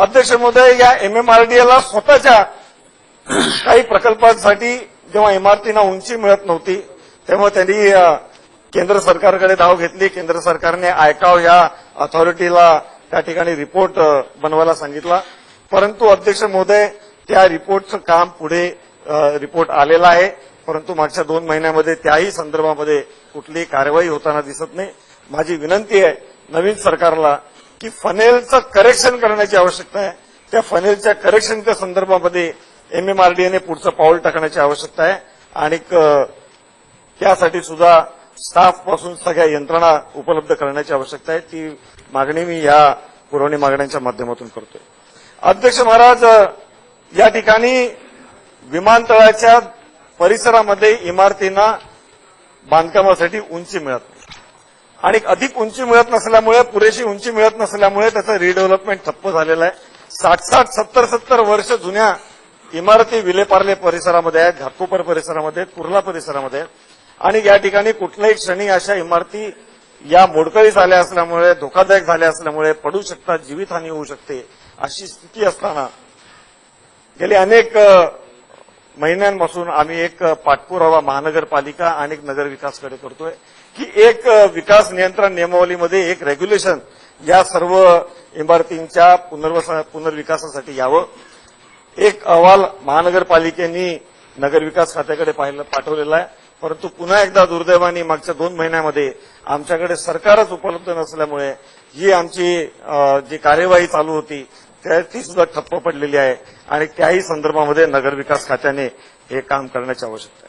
अध्यक्ष महोदय या एमएमआरडीएला स्वतःच्या काही प्रकल्पांसाठी जेव्हा इमारतींना उंची मिळत नव्हती तेव्हा त्यांनी केंद्र सरकारकडे धाव घेतली. केंद्र सरकारने आयकाव या अथॉरिटीला त्या ठिकाणी रिपोर्ट बनवायला सांगितला. परंतु अध्यक्ष महोदय त्या रिपोर्टचं काम पुढे रिपोर्ट आलेला आहे. परंतु मागच्या दोन महिन्यामध्ये त्याही संदर्भामध्ये कुठलीही कारवाई होताना दिसत नाही. माझी विनंती आहे नवीन सरकारला की फनेलचं करेक्शन करण्याची आवश्यकता आहे. त्या फनेलच्या करेक्शनच्या संदर्भामध्ये एमएमआरडीएने पुढचं पाऊल टाकण्याची आवश्यकता आहे. आणि त्यासाठी सुद्धा स्टाफपासून सगळ्या यंत्रणा उपलब्ध करण्याची आवश्यकता आहे. ती मागणी मी या पुरवणी मागण्यांच्या माध्यमातून करतोय. अध्यक्ष महाराज या ठिकाणी विमानतळाच्या परिसरामध्ये इमारतींना बांधकामासाठी उंची मिळत आणि अधिक उंची मिळत नसल्यामुळे पुरेशी उंची मिळत नसल्यामुळे त्याचं रिडेव्हलपमेंट ठप्प झालेलं आहे. साठ साठ सत्तर सत्तर वर्ष जुन्या इमारती विलेपार्ले परिसरामध्ये आहेत घाटकोपर परिसरामध्ये आहेत कुर्ला परिसरामध्ये आहेत. आणि या ठिकाणी कुठल्याही क्षणी अशा इमारती या मोडकळीस आल्या असल्यामुळे धोकादायक झाल्या असल्यामुळे पडू शकतात जीवितहानी होऊ शकते अशी स्थिती असताना गेले अनेक महिन्यांपासून आम्ही एक पाठपुरावा महानगरपालिका आणि नगर विकासकडे करतोय की एक विकास नियंत्रण नियमावलीमध्ये एक रेग्युलेशन या सर्व इमारतींच्या पुनर्विकासासाठी यावं. एक अहवाल महानगरपालिकेनी नगरविकास खात्याकडे पाहिलं पाठवलेला आहे. परंतु पुन्हा एकदा दुर्दैवाने मागच्या दोन महिन्यामध्ये आमच्याकडे सरकारच उपलब्ध नसल्यामुळे ही आमची जी कार्यवाही चालू होती त्याची सुद्धा ठप्प पडलेली आहे आणि त्याही संदर्भामध्ये नगरविकास खात्याने हे काम करण्याची आवश्यकता आहे.